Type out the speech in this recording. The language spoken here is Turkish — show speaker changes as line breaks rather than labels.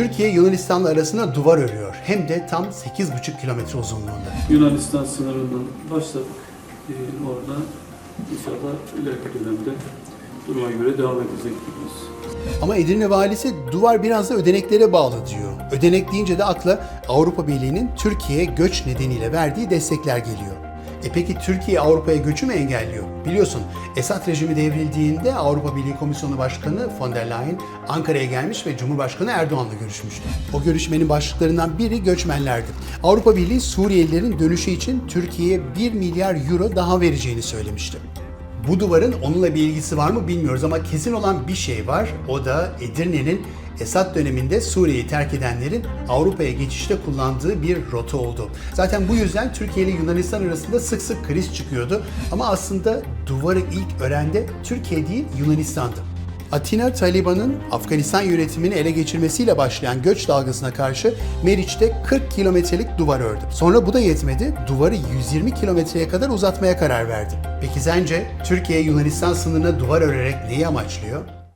Türkiye Yunanistan'la arasına duvar örüyor. Hem de tam 8,5 kilometre uzunluğunda.
Yunanistan sınırından başladık. Ee, orada inşallah ileriki dönemde duruma göre devam edecek gibiyiz.
Ama Edirne valisi duvar biraz da ödeneklere bağlı diyor. Ödenek deyince de akla Avrupa Birliği'nin Türkiye'ye göç nedeniyle verdiği destekler geliyor. E peki Türkiye Avrupa'ya göçü mü engelliyor? Biliyorsun Esad rejimi devrildiğinde Avrupa Birliği Komisyonu Başkanı von der Leyen Ankara'ya gelmiş ve Cumhurbaşkanı Erdoğan'la görüşmüştü. O görüşmenin başlıklarından biri göçmenlerdi. Avrupa Birliği Suriyelilerin dönüşü için Türkiye'ye 1 milyar euro daha vereceğini söylemişti. Bu duvarın onunla bir ilgisi var mı bilmiyoruz ama kesin olan bir şey var. O da Edirne'nin Esad döneminde Suriye'yi terk edenlerin Avrupa'ya geçişte kullandığı bir rota oldu. Zaten bu yüzden Türkiye ile Yunanistan arasında sık sık kriz çıkıyordu. Ama aslında duvarı ilk ören de Türkiye değil Yunanistan'dı. Atina, Taliban'ın Afganistan yönetimini ele geçirmesiyle başlayan göç dalgasına karşı Meriç'te 40 kilometrelik duvar ördü. Sonra bu da yetmedi, duvarı 120 kilometreye kadar uzatmaya karar verdi. Peki sence Türkiye Yunanistan sınırına duvar örerek neyi amaçlıyor?